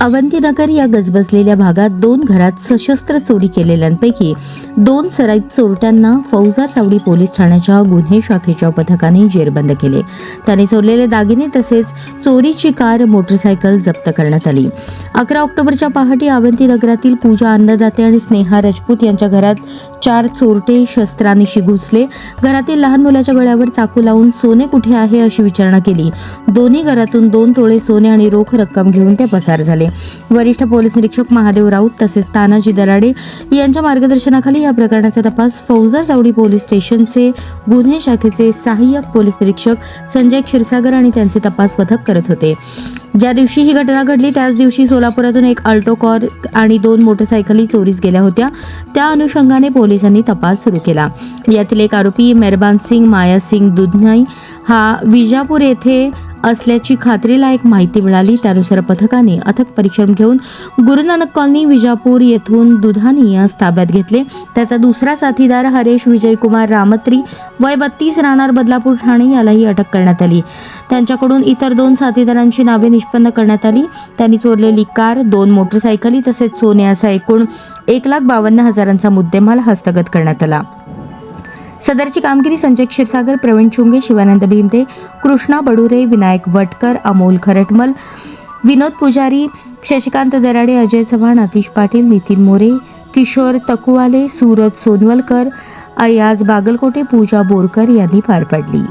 अवंतीनगर या गजबजलेल्या भागात दोन घरात सशस्त्र चोरी केलेल्यांपैकी दोन सराईत चोरट्यांना फौजा चावडी पोलीस ठाण्याच्या गुन्हे शाखेच्या पथकाने जेरबंद केले. त्याने चोरलेले दागिने तसेच चोरीची कार मोटरसायकल जप्त करण्यात आली. अकरा ऑक्टोबरच्या पहाटे अवंतीनगरातील पूजा अन्नदाते आणि स्नेहा राजपूत यांच्या घरात चार चोरटे शस्त्रानिशी घुसले घरातील लहान मुलाच्या गळ्यावर चाकू लावून सोने कुठे आहे अशी विचारणा केली. दोन्ही घरातून दोन तोळे सोने आणि रोख रक्कम घेऊन ते पसार झाले. वरिष्ठ पोलीस निरीक्षक महादेव राऊत तसेच तानाजी दराडे यांच्या मार्गदर्शनाखाली या प्रकरणाचा तपास फौजदार चावडी पोलीस स्टेशनचे गुन्हे शाखेचे सहाय्यक पोलीस निरीक्षक संजय क्षीरसागर आणि त्यांचे तपास पथक करत होते. ज्या दिवशी ही घटना घडली त्याच दिवशी सोलापुरातून एक अल्टो कॉर आणि दोन मोटरसायकली चोरीस गेल्या होत्या. त्या अनुषंगाने पोलिसांनी तपास सुरू केला. यातील एक आरोपी मेहरबान सिंग माया सिंग दुधनाई हा विजापूर येथे असल्याची खात्रीलायक माहिती मिळाली. त्यानुसार पथकाने अथक परिश्रम घेऊन गुरुनानक कॉलनी विजापूर येथून दुधानी यास ताब्यात घेतले. त्याचा दुसरा साथीदार हरेश विजयकुमार रामत्री वय बत्तीस राहणार बदलापूर ठाणे यालाही अटक करण्यात आली. त्यांच्याकडून इतर दोन साथीदारांची नावे निष्पन्न करण्यात आली. त्यांनी चोरलेली कार दोन मोटरसायकली तसेच सोने असा एकूण एक लाख बावन्न हजारांचा मुद्देमाल हस्तगत करण्यात आला. सदरची कामगिरी संजय क्षीरसागर प्रवीण चुंगे शिवानंद भीमते कृष्णा बडुरे विनायक वटकर अमोल खरटमल विनोद पुजारी शशिकांत दराडे अजय चव्हाण अतिश पाटील नितीन मोरे किशोर तकुवाले सूरज सोनवलकर अयाज बागलकोटे पूजा बोरकर यांनी पार पाडली.